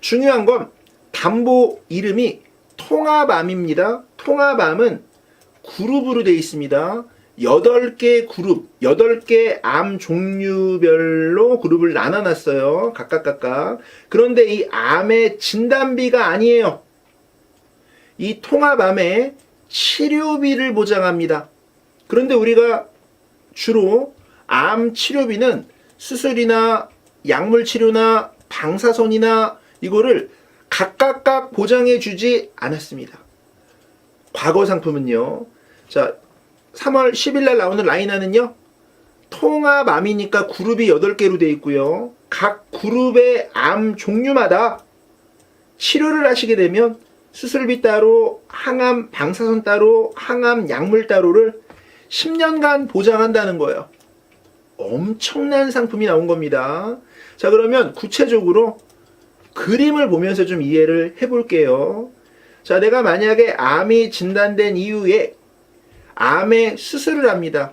중요한 건 담보 이름이 통합암입니다. 통합암은 그룹으로 되어 있습니다. 8개 그룹, 8개 암 종류별로 그룹을 나눠놨어요. 각각 각각. 그런데 이 암의 진단비가 아니에요. 이 통합암의 치료비를 보장합니다. 그런데 우리가 주로 암 치료비는 수술이나 약물 치료나 방사선이나 이거를 각각각 보장해 주지 않았습니다. 과거 상품은요. 자, 3월 10일 날 나오는 라인하는요. 통합암이니까 그룹이 8개로 되어 있고요. 각 그룹의 암 종류마다 치료를 하시게 되면 수술비 따로, 항암 방사선 따로, 항암 약물 따로를 10년간 보장한다는 거예요. 엄청난 상품이 나온 겁니다. 자, 그러면 구체적으로 그림을 보면서 좀 이해를 해볼게요. 자, 내가 만약에 암이 진단된 이후에 암의 수술을 합니다.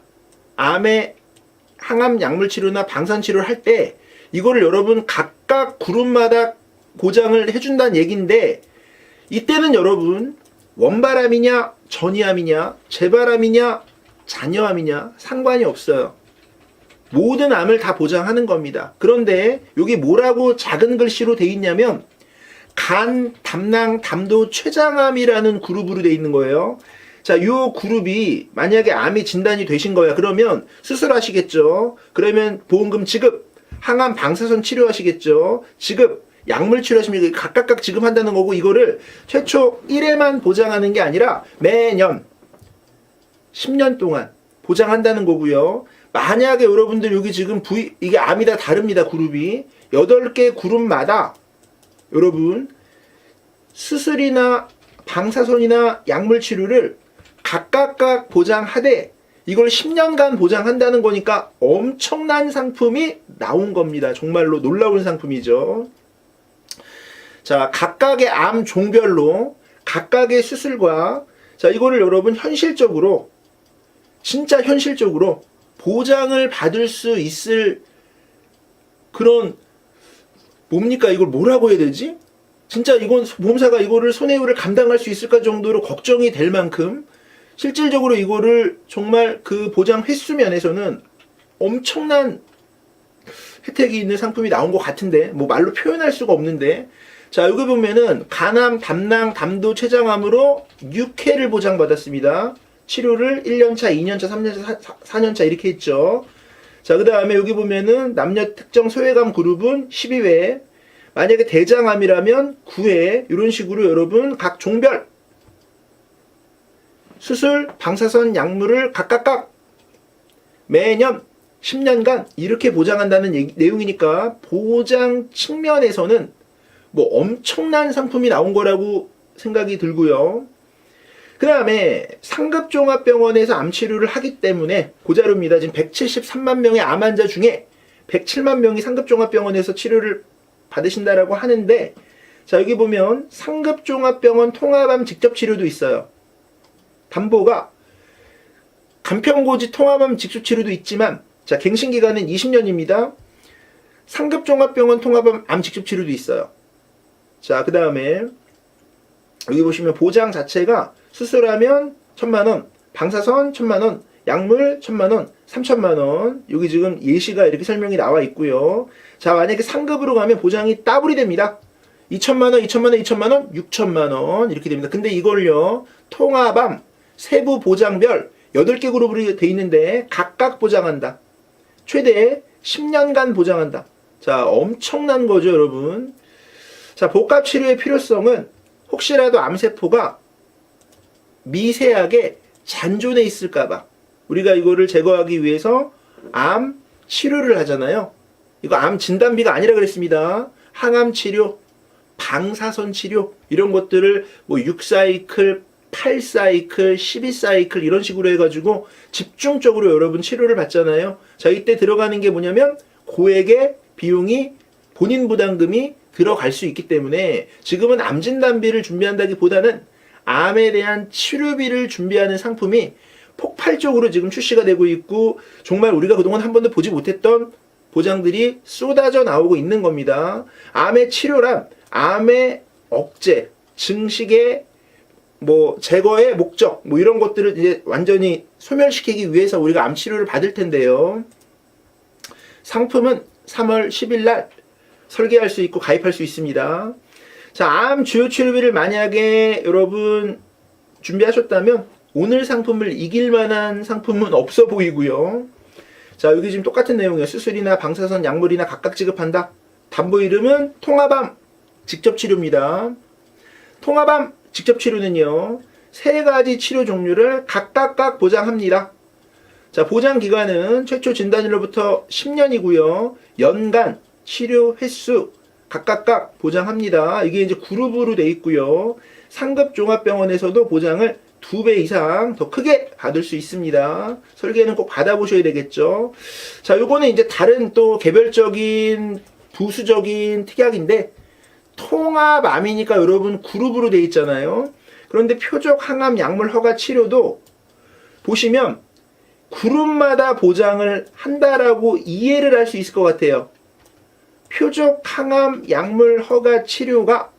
암의 항암 약물 치료나 방사선 치료를 할 때 이거를 여러분 각각 그룹마다 보장을 해준다는 얘기인데 이때는 여러분 원바람이냐 전이암이냐 재바람이냐 잔여암이냐 상관이 없어요. 모든 암을 다 보장하는 겁니다. 그런데 여기 뭐라고 작은 글씨로 돼 있냐면 간, 담낭, 담도, 췌장암이라는 그룹으로 돼 있는 거예요. 자, 요 그룹이 만약에 암이 진단이 되신 거야. 그러면 수술하시겠죠. 그러면 보험금 지급, 항암 방사선 치료하시겠죠. 지급, 약물 치료하시면 각각각 지급한다는 거고 이거를 최초 1회만 보장하는 게 아니라 매년 10년 동안 보장한다는 거고요. 만약에 여러분들 여기 지금 V 이게 암이 다 다릅니다. 그룹이 8개 그룹마다 여러분 수술이나 방사선이나 약물 치료를 각각각 보장하되 이걸 10년간 보장한다는 거니까 엄청난 상품이 나온 겁니다. 정말로 놀라운 상품이죠. 자, 각각의 암 종별로 각각의 수술과 자, 이거를 여러분 현실적으로 진짜 현실적으로 보장을 받을 수 있을 그런 뭡니까 이걸 뭐라고 해야 되지? 진짜 이건 보험사가 이거를 손해율을 감당할 수 있을까 정도로 걱정이 될 만큼 실질적으로 이거를 정말 그 보장 횟수 면에서는 엄청난 혜택이 있는 상품이 나온 것 같은데 뭐 말로 표현할 수가 없는데 자 여기 보면은 간암, 담낭, 담도, 췌장암으로 6회를 보장받았습니다. 치료를 1년차, 2년차, 3년차, 4 년차 이렇게 했죠. 자, 그 다음에 여기 보면은 남녀 특정 소외감 그룹은 12회, 만약에 대장암이라면 9회, 이런 식으로 여러분 각 종별 수술, 방사선, 약물을 각각각 매년 10년간 이렇게 보장한다는 얘기- 내용이니까 보장 측면에서는 뭐 엄청난 상품이 나온 거라고 생각이 들고요. 그 다음에 상급종합병원에서 암치료를 하기 때문에 고자료입니다. 지금 173만 명의 암 환자 중에 107만 명이 상급종합병원에서 치료를 받으신다라고 하는데 자 여기 보면 상급종합병원 통합암 직접 치료도 있어요. 담보가 간편고지 통합암 직접 치료도 있지만 자 갱신 기간은 20년입니다. 상급종합병원 통합암 암 직접 치료도 있어요. 자 그 다음에 여기 보시면 보장 자체가 수술하면 천만 원, 방사선 천만 원, 약물 천만 원, 삼천만 원. 여기 지금 예시가 이렇게 설명이 나와 있고요. 자 만약에 상급으로 가면 보장이 따블이 됩니다. 2천만 원, 2천만 원, 2천만 원, 6천만 원 이렇게 됩니다. 근데 이걸요 통합암 세부 보장별 8개 그룹으로 돼 있는데 각각 보장한다. 최대 10년간 보장한다. 자 엄청난 거죠 여러분. 자 복합 치료의 필요성은 혹시라도 암세포가 미세하게 잔존해 있을까봐 우리가 이거를 제거하기 위해서 암 치료를 하잖아요. 이거 암 진단비가 아니라 그랬습니다. 항암 치료, 방사선 치료 이런 것들을 뭐 6사이클, 8사이클, 12사이클 이런 식으로 해가지고 집중적으로 여러분 치료를 받잖아요. 자 이때 들어가는 게 뭐냐면 고액의 비용이 본인 부담금이 들어갈 수 있기 때문에 지금은 암 진단비를 준비한다기보다는 암에 대한 치료비를 준비하는 상품이 폭발적으로 지금 출시가 되고 있고 정말 우리가 그동안 한 번도 보지 못했던 보장들이 쏟아져 나오고 있는 겁니다. 암의 치료란 암의 억제, 증식의 뭐 제거의 목적 뭐 이런 것들을 이제 완전히 소멸시키기 위해서 우리가 암 치료를 받을 텐데요. 상품은 3월 10일 날 설계할 수 있고 가입할 수 있습니다. 자, 암 주요 치료비를 만약에 여러분 준비하셨다면 오늘 상품을 이길 만한 상품은 없어 보이고요. 자, 여기 지금 똑같은 내용이에요. 수술이나 방사선 약물이나 각각 지급한다. 담보 이름은 통합암 직접 치료입니다. 통합암 직접 치료는요. 세 가지 치료 종류를 각각각 보장합니다. 자, 보장 기간은 최초 진단일로부터 10년이고요. 연간 치료 횟수 각각각 보장합니다. 이게 이제 그룹으로 돼 있고요. 상급 종합병원에서도 보장을 두 배 이상 더 크게 받을 수 있습니다. 설계는 꼭 받아보셔야 되겠죠. 자, 요거는 이제 다른 또 개별적인 부수적인 특약인데 통합암이니까 여러분 그룹으로 돼 있잖아요. 그런데 표적 항암 약물 허가 치료도 보시면 그룹마다 보장을 한다라고 이해를 할 수 있을 것 같아요. 표적 항암 약물 허가 치료가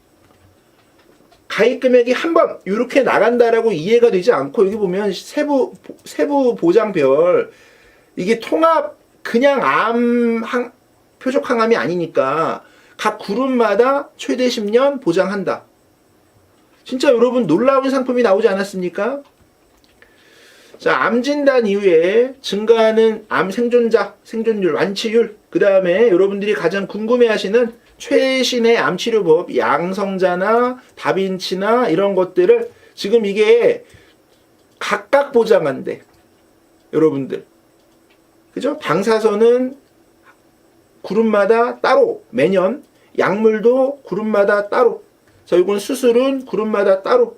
가입 금액이 한 번 이렇게 나간다라고 이해가 되지 않고 여기 보면 세부 세부 보장별 이게 통합 그냥 암 항, 표적 항암이 아니니까 각 그룹마다 최대 10년 보장한다. 진짜 여러분 놀라운 상품이 나오지 않았습니까? 자, 암 진단 이후에 증가하는 암 생존자, 생존율, 완치율, 그 다음에 여러분들이 가장 궁금해하시는 최신의 암 치료법, 양성자나 다빈치나 이런 것들을 지금 이게 각각 보장한대. 여러분들. 그죠? 방사선은 그룹마다 따로 매년 약물도 그룹마다 따로 자 이건 수술은 그룹마다 따로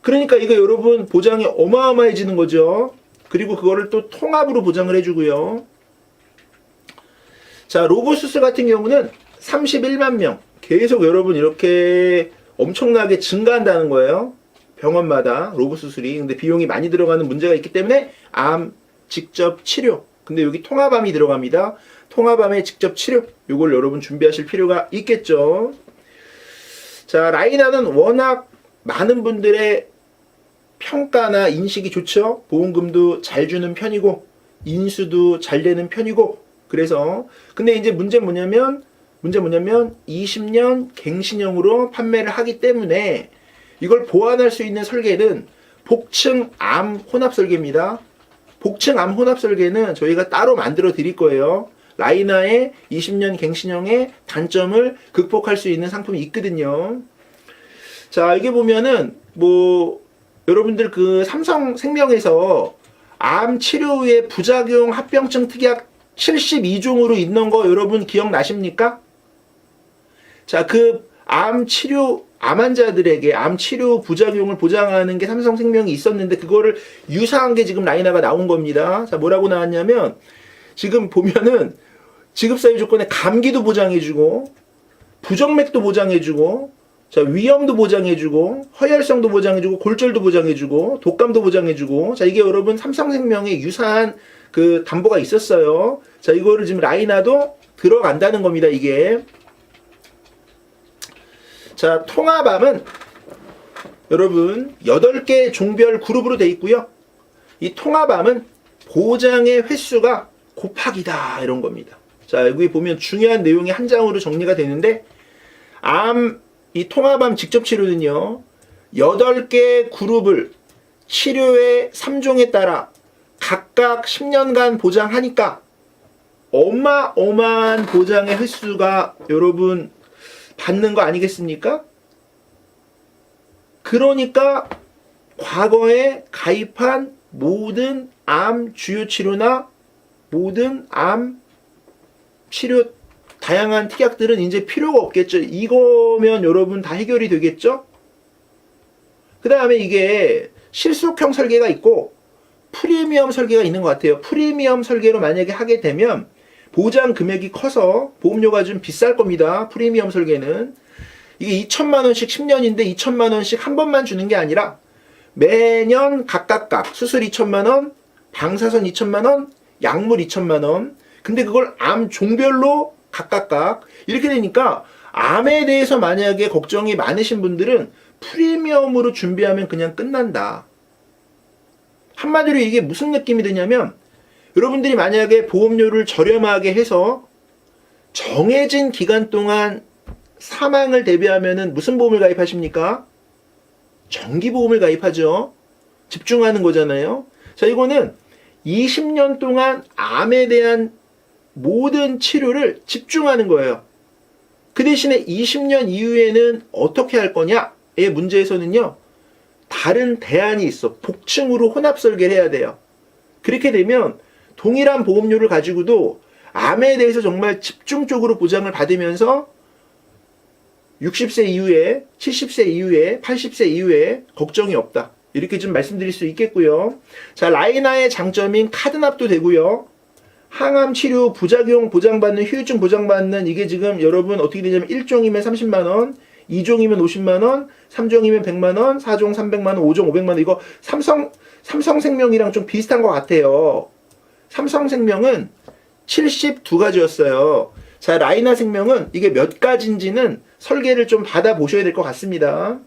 그러니까 이거 여러분 보장이 어마어마해지는 거죠 그리고 그거를 또 통합으로 보장을 해주고요 자 로봇 수술 같은 경우는 31만 명. 계속 여러분 이렇게 엄청나게 증가한다는 거예요. 병원마다 로봇 수술이. 근데 비용이 많이 들어가는 문제가 있기 때문에 암 직접 치료. 근데 여기 통합암이 들어갑니다. 통합암의 직접 치료. 이걸 여러분 준비하실 필요가 있겠죠. 자 라이나는 워낙 많은 분들의 평가나 인식이 좋죠. 보험금도 잘 주는 편이고 인수도 잘 되는 편이고 그래서 근데 이제 문제 뭐냐면 문제 뭐냐면 20년 갱신형으로 판매를 하기 때문에 이걸 보완할 수 있는 설계는 복층 암 혼합 설계입니다. 복층 암 혼합 설계는 저희가 따로 만들어 드릴 거예요. 라이나의 20년 갱신형의 단점을 극복할 수 있는 상품이 있거든요. 자, 이게 보면은 뭐 여러분들 그 삼성 생명에서 암 치료 후에 부작용 합병증 특약 72종으로 있는 거 여러분 기억나십니까? 자, 그 암 치료 암 환자들에게 암 치료 부작용을 보장하는 게 삼성생명이 있었는데 그거를 유사한 게 지금 라이나가 나온 겁니다. 자, 뭐라고 나왔냐면 지금 보면은 지급 사유 조건에 감기도 보장해 주고 부정맥도 보장해 주고 자 위염도 보장해주고 허혈성도 보장해주고 골절도 보장해주고 독감도 보장해주고 자 이게 여러분 삼성생명에 유사한 그 담보가 있었어요. 자 이거를 지금 라이나도 들어간다는 겁니다. 이게 자 통합암은 여러분 8개 종별 그룹으로 돼 있고요. 이 통합암은 보장의 횟수가 곱하기다 이런 겁니다. 자, 여기 보면 중요한 내용이 한 장으로 정리가 되는데 암 이 통합암 직접 치료는요. 8개 그룹을 치료의 3종에 따라 각각 10년간 보장하니까 어마어마한 보장의 횟수가 여러분 받는 거 아니겠습니까? 그러니까 과거에 가입한 모든 암 주요 치료나 모든 암 치료 다양한 특약들은 이제 필요가 없겠죠. 이거면 여러분 다 해결이 되겠죠? 그 다음에 이게 실속형 설계가 있고 프리미엄 설계가 있는 것 같아요. 프리미엄 설계로 만약에 하게 되면 보장 금액이 커서 보험료가 좀 비쌀 겁니다. 프리미엄 설계는. 이게 2천만 원씩 10년인데 2천만 원씩 한 번만 주는 게 아니라 매년 각각각 수술 2천만 원, 방사선 2천만 원, 약물 2천만 원. 근데 그걸 암 종별로 각각각 이렇게 되니까 암에 대해서 만약에 걱정이 많으신 분들은 프리미엄으로 준비하면 그냥 끝난다. 한마디로 이게 무슨 느낌이 드냐면 여러분들이 만약에 보험료를 저렴하게 해서 정해진 기간 동안 사망을 대비하면은 무슨 보험을 가입하십니까? 정기보험을 가입하죠. 집중하는 거잖아요. 자, 이거는 20년 동안 암에 대한 모든 치료를 집중하는 거예요. 그 대신에 20년 이후에는 어떻게 할 거냐의 문제에서는요, 다른 대안이 있어. 복층으로 혼합 설계를 해야 돼요. 그렇게 되면 동일한 보험료를 가지고도 암에 대해서 정말 집중적으로 보장을 받으면서 60세 이후에, 70세 이후에, 80세 이후에 걱정이 없다. 이렇게 좀 말씀드릴 수 있겠고요. 자, 라이나의 장점인 카드납도 되고요. 항암 치료 부작용 보장받는 후유증 보장받는 이게 지금 여러분 어떻게 되냐면 1종이면 30만 원, 2종이면 50만 원, 3종이면 100만 원, 4종 300만 원, 5종 500만 원 이거 삼성 삼성생명이랑 좀 비슷한 것 같아요. 삼성생명은 72가지였어요. 자, 라이나 생명은 이게 몇 가지인지는 설계를 좀 받아 보셔야 될 것 같습니다.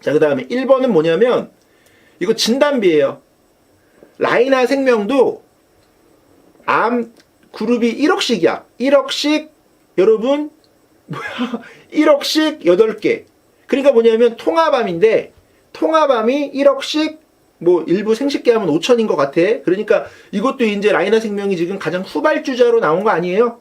자, 그 다음에 1번은 뭐냐면 이거 진단비예요. 라이나 생명도 암 그룹이 1억씩이야. 1억씩 여러분 뭐야? 1억씩 8개. 그러니까 뭐냐면 통합암인데 통합암이 1억씩 뭐 일부 생식계 하면 5천인 것 같아. 그러니까 이것도 이제 라이나 생명이 지금 가장 후발주자로 나온 거 아니에요?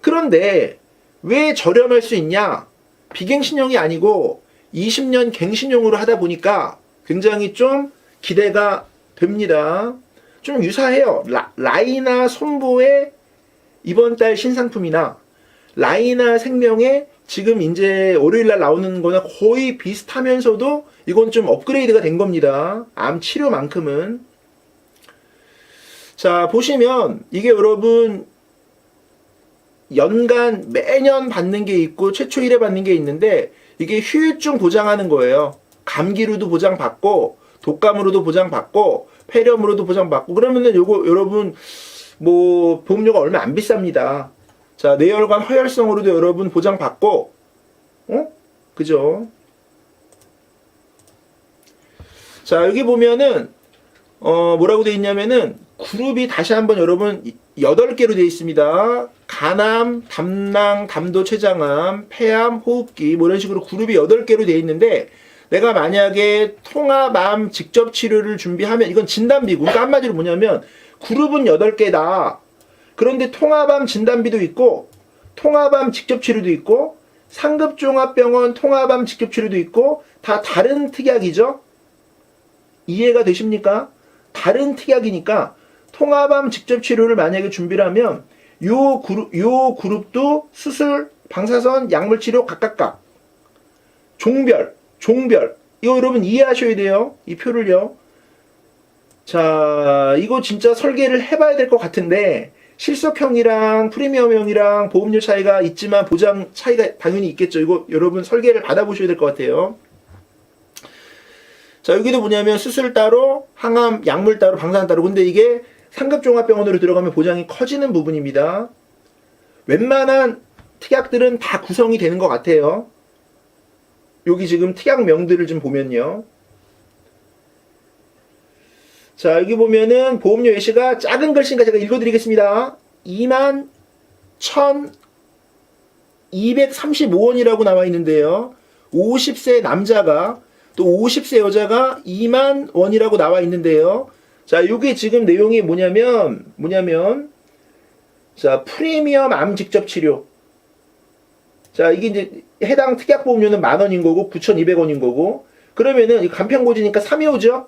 그런데 왜 저렴할 수 있냐? 비갱신형이 아니고 20년 갱신형으로 하다 보니까 굉장히 좀 기대가 됩니다. 좀 유사해요. 라, 라이나 손보의 이번 달 신상품이나 라이나 생명의 지금 이제 월요일 날 나오는 거나 거의 비슷하면서도 이건 좀 업그레이드가 된 겁니다. 암 치료만큼은. 자, 보시면 이게 여러분 연간 매년 받는 게 있고 최초 1회 받는 게 있는데 이게 휴유증 보장하는 거예요. 감기로도 보장받고 독감으로도 보장받고 폐렴으로도 보장받고 그러면은 요거 여러분 뭐 보험료가 얼마 안 비쌉니다. 자, 뇌혈관 허혈성으로도 여러분 보장받고 어? 그죠? 자, 여기 보면은 어, 뭐라고 돼 있냐면은 그룹이 다시 한번 여러분 8개로 되어 있습니다. 간암, 담낭, 담도 췌장암, 폐암, 호흡기 뭐 이런 식으로 그룹이 8개로 되어 있는데 내가 만약에 통합암 직접 치료를 준비하면 이건 진단비고 그러니까 한마디로 뭐냐면 그룹은 8개다. 그런데 통합암 진단비도 있고 통합암 직접 치료도 있고 상급 종합병원 통합암 직접 치료도 있고 다 다른 특약이죠. 이해가 되십니까? 다른 특약이니까 통합암 직접 치료를 만약에 준비를 하면 요 그룹 요 그룹도 수술, 방사선, 약물 치료 각각각 종별, 종별 이거 여러분 이해하셔야 돼요. 이 표를요. 자, 이거 진짜 설계를 해봐야 될 것 같은데 실속형이랑 프리미엄형이랑 보험료 차이가 있지만 보장 차이가 당연히 있겠죠. 이거 여러분 설계를 받아보셔야 될 것 같아요. 자, 여기도 뭐냐면 수술 따로, 항암, 약물 따로, 방사선 따로. 근데 이게 상급종합병원으로 들어가면 보장이 커지는 부분입니다. 웬만한 특약들은 다 구성이 되는 것 같아요. 여기 지금 특약명들을 좀 보면요. 자, 여기 보면은 보험료 예시가 작은 글씨니까 제가 읽어드리겠습니다. 2만 1,235원이라고 나와 있는데요. 50세 남자가 또 50세 여자가 2만 원이라고 나와 있는데요. 자, 이게 지금 내용이 뭐냐면, 뭐냐면, 자, 프리미엄 암 직접 치료. 자, 이게 이제 해당 특약 보험료는 만 원인 거고, 9,200원인 거고, 그러면은 이 간편고지니까 3이 오죠?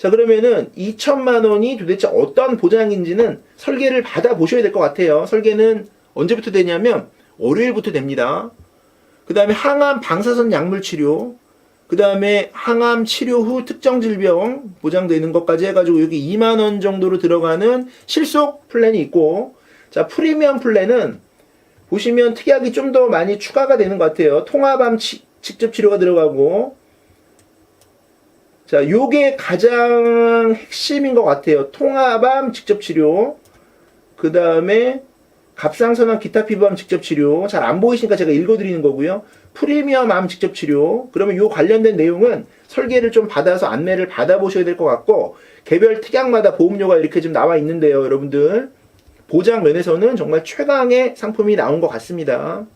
자, 그러면은 2천만 원이 도대체 어떤 보장인지는 설계를 받아 보셔야 될 것 같아요. 설계는 언제부터 되냐면, 월요일부터 됩니다. 그 다음에 항암 방사선 약물 치료, 그 다음에 항암 치료 후 특정 질병 보장되는 것까지 해가지고 여기 2만 원 정도로 들어가는 실속 플랜이 있고 자 프리미엄 플랜은 보시면 특약이 좀 더 많이 추가가 되는 것 같아요. 통합암 치- 직접 치료가 들어가고 자 요게 가장 핵심인 것 같아요. 통합암 직접 치료 그 다음에 갑상선암 기타 피부암 직접 치료 잘 안 보이시니까 제가 읽어드리는 거고요. 프리미엄 암 직접 치료 그러면 요 관련된 내용은 설계를 좀 받아서 안내를 받아보셔야 될 것 같고 개별 특약마다 보험료가 이렇게 좀 나와 있는데요, 여러분들 보장 면에서는 정말 최강의 상품이 나온 것 같습니다.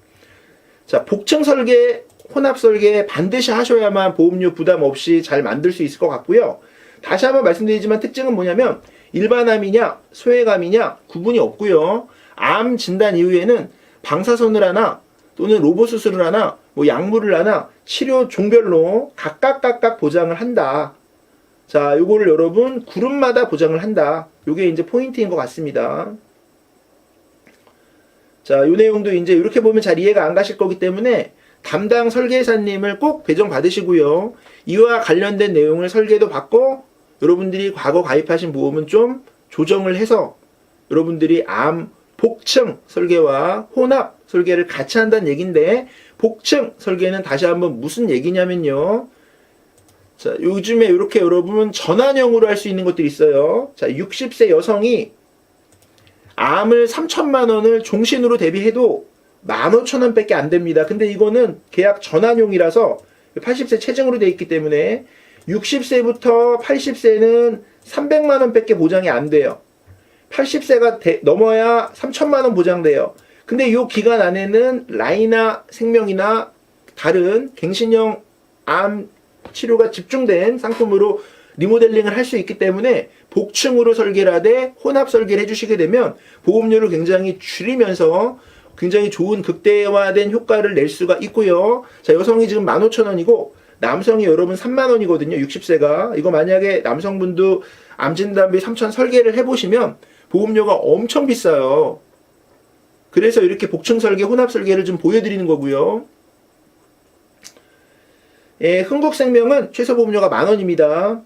자, 복층 설계, 혼합 설계 반드시 하셔야만 보험료 부담 없이 잘 만들 수 있을 것 같고요. 다시 한번 말씀드리지만 특징은 뭐냐면 일반암이냐 소외감이냐 구분이 없고요. 암 진단 이후에는 방사선을 하나 또는 로봇 수술을 하나 뭐 약물을 하나 치료 종별로 각각 각각 보장을 한다. 자, 요거를 여러분 그룹마다 보장을 한다. 요게 이제 포인트인 것 같습니다. 자, 요 내용도 이제 이렇게 보면 잘 이해가 안 가실 거기 때문에 담당 설계사님을 꼭 배정 받으시고요. 이와 관련된 내용을 설계도 받고 여러분들이 과거 가입하신 보험은 좀 조정을 해서 여러분들이 암 복층 설계와 혼합 설계를 같이 한다는 얘기인데 복층 설계는 다시 한번 무슨 얘기냐면요. 자, 요즘에 이렇게 여러분 전환형으로 할 수 있는 것들이 있어요. 자, 60세 여성이 암을 3천만 원을 종신으로 대비해도 15,000원 밖에 안 됩니다. 근데 이거는 계약 전환용이라서 80세 체증으로 돼 있기 때문에 60세부터 80세는 300만 원 밖에 보장이 안 돼요. 80세가 넘어야 3천만 원 보장돼요. 근데 이 기간 안에는 라이나 생명이나 다른 갱신형 암 치료가 집중된 상품으로 리모델링을 할 수 있기 때문에 복층으로 설계를 하되 혼합 설계를 해주시게 되면 보험료를 굉장히 줄이면서 굉장히 좋은 극대화된 효과를 낼 수가 있고요. 자, 여성이 지금 15,000원이고 남성이 여러분 3만원이거든요. 60세가. 이거 만약에 남성분도 암진단비 3천 설계를 해보시면 보험료가 엄청 비싸요. 그래서 이렇게 복층 설계, 혼합 설계를 좀 보여드리는 거고요. 예, 흥국생명은 최소 보험료가 만 원입니다.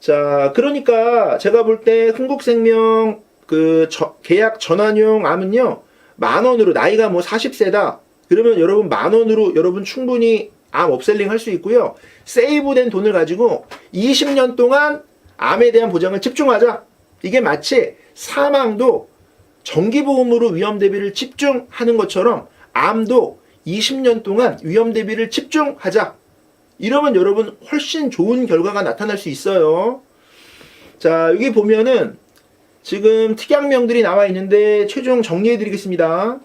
자, 그러니까 제가 볼 때 흥국생명 그 저- 계약 전환용 암은요 만 원으로 나이가 뭐 40세다. 그러면 여러분 만 원으로 여러분 충분히 암 업셀링 할 수 있고요. 세이브된 돈을 가지고 20년 동안 암에 대한 보장을 집중하자. 이게 마치 사망도 정기보험으로 위험 대비를 집중하는 것처럼 암도 20년 동안 위험 대비를 집중하자. 이러면 여러분 훨씬 좋은 결과가 나타날 수 있어요. 자, 여기 보면은 지금 특약명들이 나와 있는데 최종 정리해 드리겠습니다.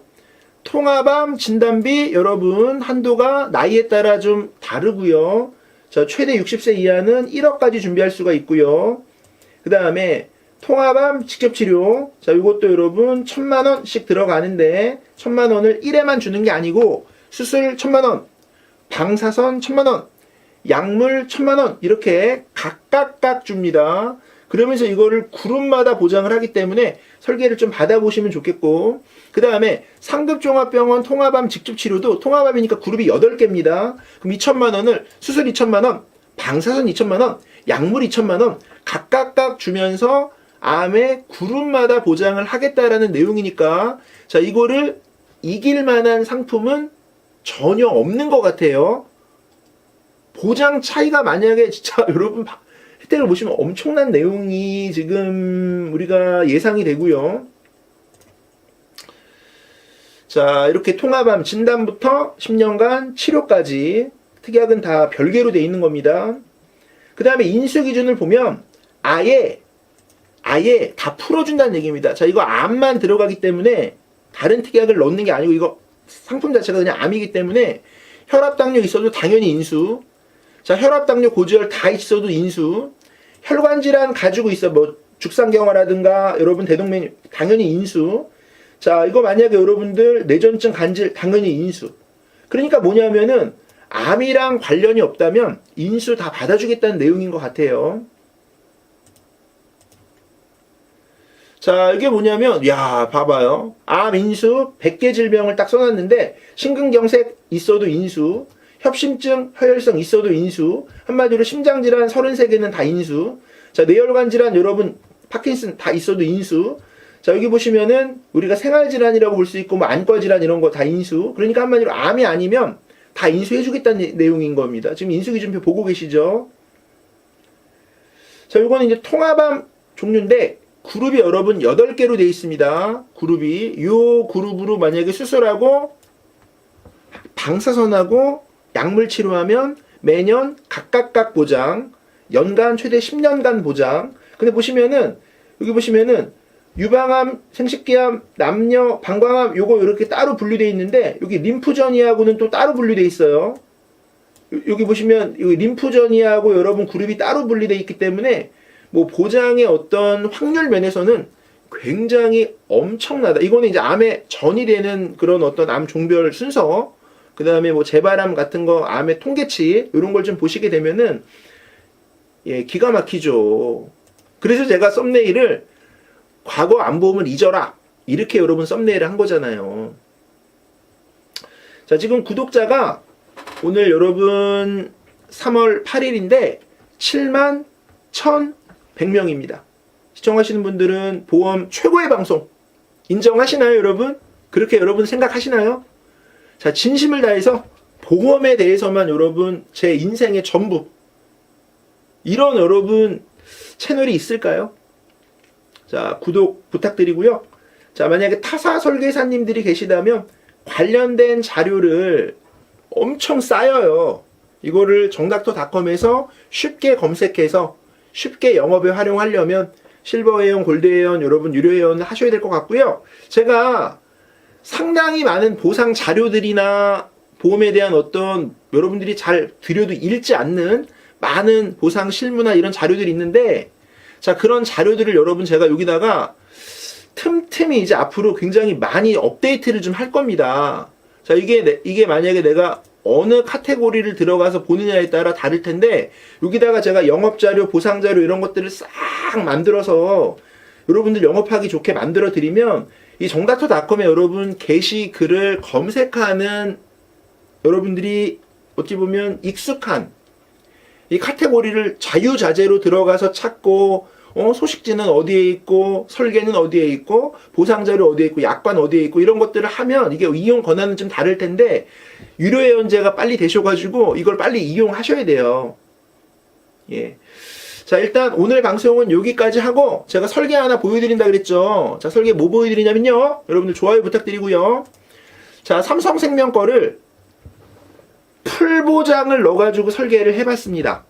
통합암 진단비 여러분 한도가 나이에 따라 좀 다르고요. 자, 최대 60세 이하는 1억까지 준비할 수가 있고요. 그 다음에 통합암 직접 치료. 자, 이것도 여러분 천만 원씩 들어가는데 천만 원을 1회만 주는 게 아니고 수술 천만 원, 방사선 천만 원, 약물 천만 원 이렇게 각각각 줍니다. 그러면서 이거를 그룹마다 보장을 하기 때문에 설계를 좀 받아보시면 좋겠고 그 다음에 상급종합병원 통합암 직접치료도 통합암이니까 그룹이 8개입니다. 그럼 2천만 원을 수술 2천만 원, 방사선 2천만 원, 약물 2천만 원 각각각 주면서 암의 그룹마다 보장을 하겠다라는 내용이니까 자 이거를 이길 만한 상품은 전혀 없는 것 같아요. 보장 차이가 만약에 진짜 여러분 바- 혜택을 보시면 엄청난 내용이 지금 우리가 예상이 되고요. 자, 이렇게 통합암 진단부터 10년간 치료까지 특약은 다 별개로 돼 있는 겁니다. 그 다음에 인수 기준을 보면 아예 아예 다 풀어준다는 얘기입니다. 자, 이거 암만 들어가기 때문에 다른 특약을 넣는 게 아니고 이거 상품 자체가 그냥 암이기 때문에 혈압 당뇨 있어도 당연히 인수. 자, 혈압 당뇨 고지혈 다 있어도 인수. 혈관 질환 가지고 있어 뭐 죽상경화라든가 여러분 대동맥 당연히 인수. 자, 이거 만약에 여러분들 뇌전증 간질 당연히 인수. 그러니까 뭐냐면은 암이랑 관련이 없다면 인수 다 받아주겠다는 내용인 것 같아요. 자, 이게 뭐냐면, 야, 봐봐요. 암, 인수, 100개 질병을 딱 써놨는데, 심근경색 있어도 인수, 협심증, 혈혈성 있어도 인수, 한마디로 심장질환 33개는 다 인수, 자, 뇌혈관 질환 여러분, 파킨슨 다 있어도 인수, 자, 여기 보시면은, 우리가 생활질환이라고 볼 수 있고, 뭐, 안과질환 이런 거 다 인수, 그러니까 한마디로 암이 아니면, 다 인수해 주겠다는 내용인 겁니다. 지금 인수 기준표 보고 계시죠? 자, 요거는 이제 통합암 종류인데, 그룹이 여러분 8개로 되어 있습니다. 그룹이 이 그룹으로 만약에 수술하고 방사선하고 약물 치료하면 매년 각각각 보장, 연간 최대 10년간 보장. 근데 보시면은 여기 보시면은 유방암, 생식기암, 남녀, 방광암 요거 이렇게 따로 분류되어 있는데 여기 림프전이하고는 또 따로 분류되어 있어요. 요- 여기 보시면 여기 림프전이하고 여러분 그룹이 따로 분리되어 있기 때문에 뭐 보장의 어떤 확률 면에서는 굉장히 엄청나다. 이거는 이제 암에 전이 되는 그런 어떤 암 종별 순서, 그 다음에 뭐 재발암 같은 거, 암의 통계치, 이런 걸 좀 보시게 되면은, 예, 기가 막히죠. 그래서 제가 썸네일을 과거 안 보면 잊어라. 이렇게 여러분 썸네일을 한 거잖아요. 자, 지금 구독자가 오늘 여러분 3월 8일인데 7만 1,100명입니다. 시청하시는 분들은 보험 최고의 방송 인정하시나요, 여러분? 그렇게 여러분 생각하시나요? 자, 진심을 다해서 보험에 대해서만 여러분 제 인생의 전부 이런 여러분 채널이 있을까요? 자, 구독 부탁드리고요. 자, 만약에 타사 설계사님들이 계시다면 관련된 자료를 엄청 쌓여요. 이거를 정닥터닷컴에서 쉽게 검색해서 쉽게 영업에 활용하려면 실버 회원, 골드 회원, 여러분 유료 회원 하셔야 될 것 같고요. 제가 상당히 많은 보상 자료들이나 보험에 대한 어떤 여러분들이 잘 들여도 읽지 않는 많은 보상 실무나 이런 자료들이 있는데 자 그런 자료들을 여러분 제가 여기다가 틈틈이 이제 앞으로 굉장히 많이 업데이트를 좀 할 겁니다. 자 이게 내- 이게 만약에 내가 어느 카테고리를 들어가서 보느냐에 따라 다를 텐데 여기다가 제가 영업 자료, 보상 자료 이런 것들을 싹 만들어서 여러분들 영업하기 좋게 만들어 드리면 이 정닥터닷컴에 여러분 게시글을 검색하는 여러분들이 어찌 보면 익숙한 이 카테고리를 자유자재로 들어가서 찾고 어, 소식지는 어디에 있고 설계는 어디에 있고 보상 자료 어디에 있고 약관 어디에 있고 이런 것들을 하면 이게 이용 권한은 좀 다를 텐데 유료 회원제가 빨리 되셔가지고 이걸 빨리 이용하셔야 돼요. 예. 자 일단 오늘 방송은 여기까지 하고 제가 설계 하나 보여드린다 그랬죠. 자 설계 뭐 보여드리냐면요. 여러분들 좋아요 부탁드리고요. 자 삼성생명 거를 풀 보장을 넣어가지고 설계를 해봤습니다.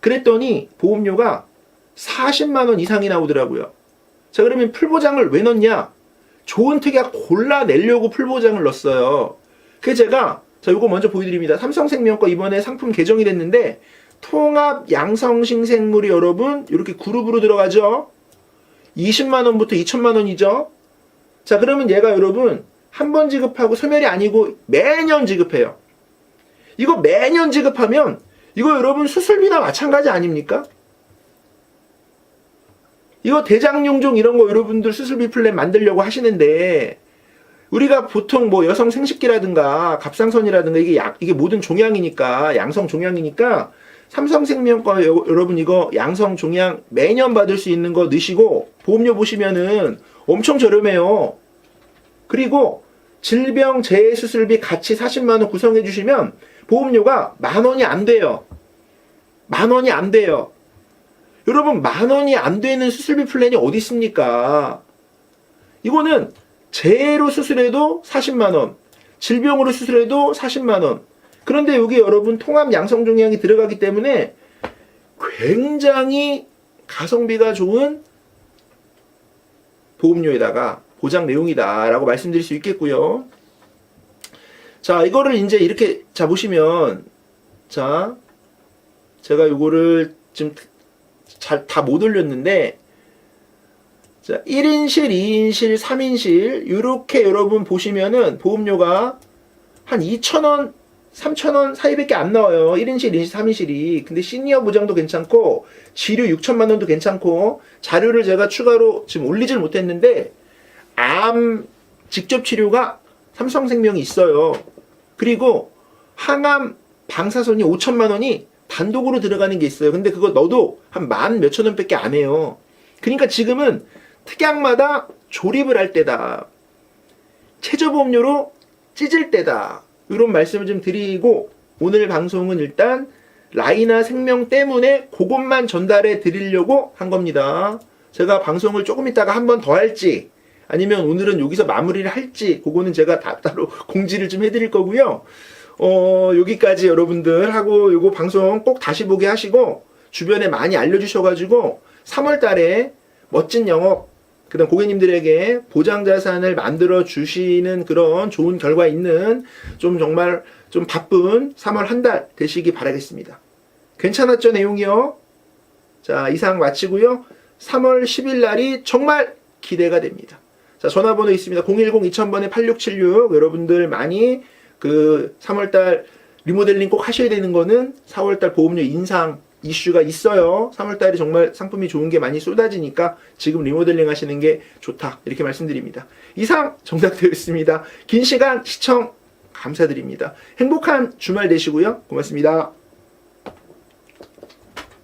그랬더니 보험료가 40만 원 이상이 나오더라고요. 자 그러면 풀 보장을 왜 넣냐? 좋은 특약 골라내려고 풀 보장을 넣었어요. 그래서 제가 자 이거 먼저 보여드립니다. 삼성생명 거 이번에 상품 개정이 됐는데 통합 양성신생물이 여러분 이렇게 그룹으로 들어가죠. 20만 원부터 2천만 원이죠. 자 그러면 얘가 여러분 한 번 지급하고 소멸이 아니고 매년 지급해요. 이거 매년 지급하면 이거 여러분 수술비나 마찬가지 아닙니까? 이거 대장용종 이런 거 여러분들 수술비 플랜 만들려고 하시는데 우리가 보통 뭐 여성 생식기라든가 갑상선이라든가 이게 약 이게 모든 종양이니까 양성 종양이니까 삼성생명과 여- 여러분 이거 양성 종양 매년 받을 수 있는 거 넣으시고 보험료 보시면은 엄청 저렴해요. 그리고 질병 재해 수술비 같이 40만 원 구성해 주시면 보험료가 만 원이 안 돼요. 만 원이 안 돼요. 여러분 만 원이 안 되는 수술비 플랜이 어디 있습니까? 이거는 재해로 수술해도 40만 원, 질병으로 수술해도 40만 원. 그런데 여기 여러분 통합 양성 종양이 들어가기 때문에 굉장히 가성비가 좋은 보험료에다가 보장 내용이다라고 말씀드릴 수 있겠고요. 자, 이거를 이제 이렇게 자 보시면 자 제가 요거를 지금 잘 다 못 올렸는데 자, 1인실, 2인실, 3인실 이렇게 여러분 보시면은 보험료가 한 2,000원, 3,000원 사이밖에 안 나와요. 1인실, 2인실, 3인실이. 근데 시니어 보장도 괜찮고 지료 6천만 원도 괜찮고 자료를 제가 추가로 지금 올리질 못했는데 암 직접 치료가 삼성생명이 있어요. 그리고 항암 방사선이 5천만 원이 단독으로 들어가는 게 있어요. 근데 그거 넣어도 한 만 몇천 원밖에 안 해요. 그러니까 지금은 특약마다 조립을 할 때다. 최저보험료로 찢을 때다. 이런 말씀을 좀 드리고 오늘 방송은 일단 라이나 생명 때문에 그것만 전달해 드리려고 한 겁니다. 제가 방송을 조금 있다가 한 번 더 할지 아니면 오늘은 여기서 마무리를 할지 그거는 제가 다 따로 공지를 좀 해드릴 거고요. 어, 여기까지 여러분들 하고 요거 방송 꼭 다시 보게 하시고 주변에 많이 알려주셔가지고 3월 달에 멋진 영업 그다음 고객님들에게 보장 자산을 만들어 주시는 그런 좋은 결과 있는 좀 정말 좀 바쁜 3월 한 달 되시기 바라겠습니다. 괜찮았죠 내용이요? 자 이상 마치고요. 3월 10일 날이 정말 기대가 됩니다. 자 전화번호 있습니다. 010-2000번에 8676 여러분들 많이 그 3월달 리모델링 꼭 하셔야 되는 거는 4월달 보험료 인상 이슈가 있어요. 3월달에 정말 상품이 좋은 게 많이 쏟아지니까 지금 리모델링 하시는 게 좋다. 이렇게 말씀드립니다. 이상 정답되었습니다. 긴 시간 시청 감사드립니다. 행복한 주말 되시고요. 고맙습니다.